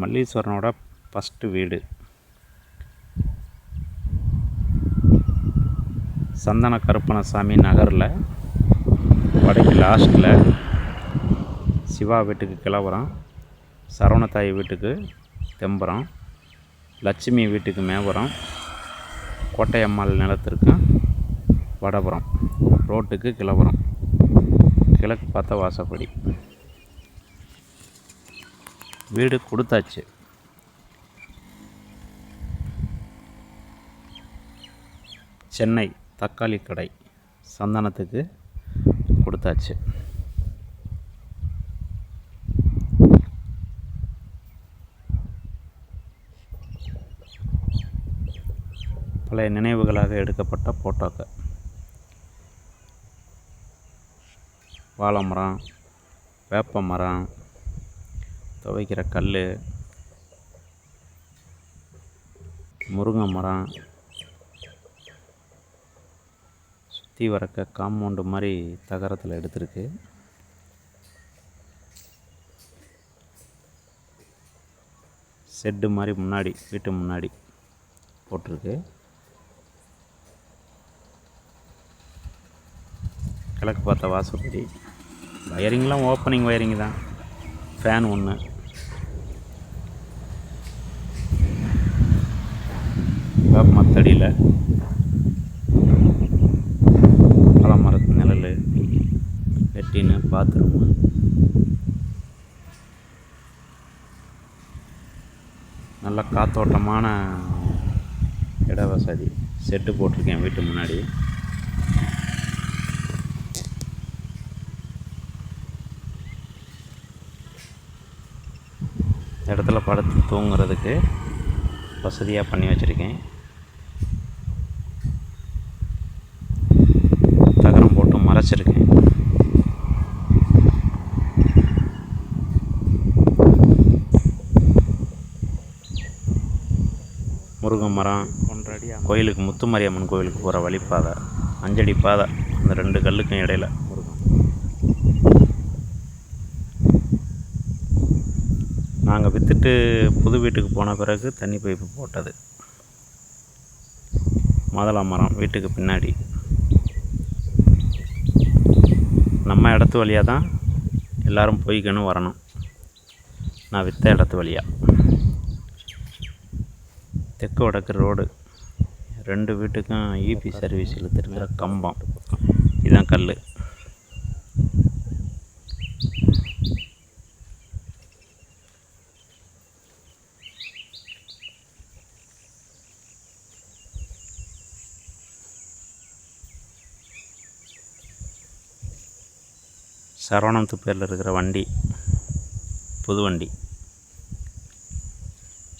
மல்லீஸ்வரனோட first வீடு. சந்தன கருப்பணசாமி நகரில் வடக்கு லாஸ்ட்டில் சிவா வீட்டுக்கு கிளவுறம் சரவணத்தாய் வீட்டுக்கு தெம்பரம் லட்சுமி வீட்டுக்கு மேவரம் கோட்டையம்மாள் நிலத்திற்கு வடபுறம் ரோட்டுக்கு கிளவரம் கிழக்கு பார்த்த வாசப்படி. வீடு கொடுத்தாச்சு. சென்னை தக்காளி கடை சந்தனத்துக்கு கொடுத்தாச்சு. பழைய நினைவுகளாக எடுக்கப்பட்ட போட்டோக்கள். வாழை மரம் வேப்ப மரம் துவைக்கிற கல் முருங்கை மரம் சுற்றி வரக்க காம்பவுண்டு மாதிரி தகரத்தில் எடுத்திருக்கு. செட்டு மாதிரி முன்னாடி வீட்டு முன்னாடி போட்டிருக்கு. கிழக்கு பார்த்த வாசப்படி வயரிங்லாம் ஓப்பனிங் வயரிங் தான். ஃபேன் ஒன்று மத்தடியில் பழமரத்து நிழல் வெட்டின்னு பாத்ரூமு. நல்ல காத்தோட்டமான இட வசதி. செட்டு போட்டிருக்கேன் வீட்டு முன்னாடி. இடத்துல படுத்து தூங்குறதுக்கு வசதியாக பண்ணி வச்சுருக்கேன். முருங்கை மரம் ஒன்றரை அடி கோயிலுக்கு முத்துமாரியம்மன் கோயிலுக்கு போகிற வழிப்பாதை அஞ்சடி பாதை அந்த ரெண்டு கல்லுக்கும் இடையில முருகன். நாங்கள் விற்றுட்டு புது வீட்டுக்கு போன பிறகு தண்ணி பைப்பு போட்டது. மாதுளா மரம் வீட்டுக்கு பின்னாடி. நம்ம இடத்து வழியாக தான் எல்லோரும் போய்க்கணும் வரணும். நான் விற்ற இடத்து வழியாக தெற்கு வடக்கு ரோடு. ரெண்டு வீட்டுக்கும் ஈபி சர்வீஸ் இழுத்துருக்கிற கம்பம். இதுதான் கல் சரவணம் பேரில் இருக்கிற வண்டி புது வண்டி.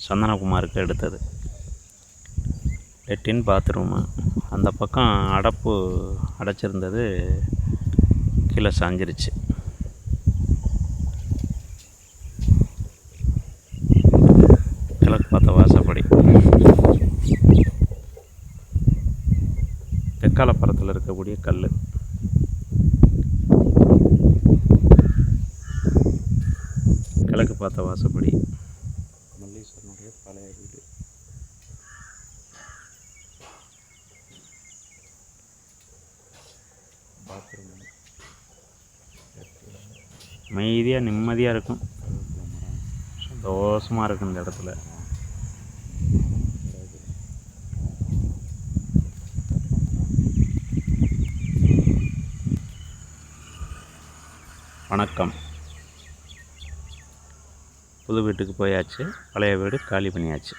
சந்தனகுமாருக்கு எடுத்தது. லெட்டின் பாத்ரூமு அந்த பக்கம் அடப்பு அடைச்சிருந்தது. கீழே சாஞ்சிருச்சு. கிழக்கு பார்த்த வாசப்படி. தெக்காலப்பரத்தில் இருக்கக்கூடிய கல் கிழக்கு பார்த்த வாசப்படி மல்லீஸ்வரனுடைய பழைய வீடு பாத்ரூம் அமைதியாக நிம்மதியாக இருக்கும். சந்தோஷமாக இருக்கும் இந்த இடத்துல. வணக்கம். புது வீட்டுக்கு போயாச்சு பழைய வீடு காலி பண்ணியாச்சு.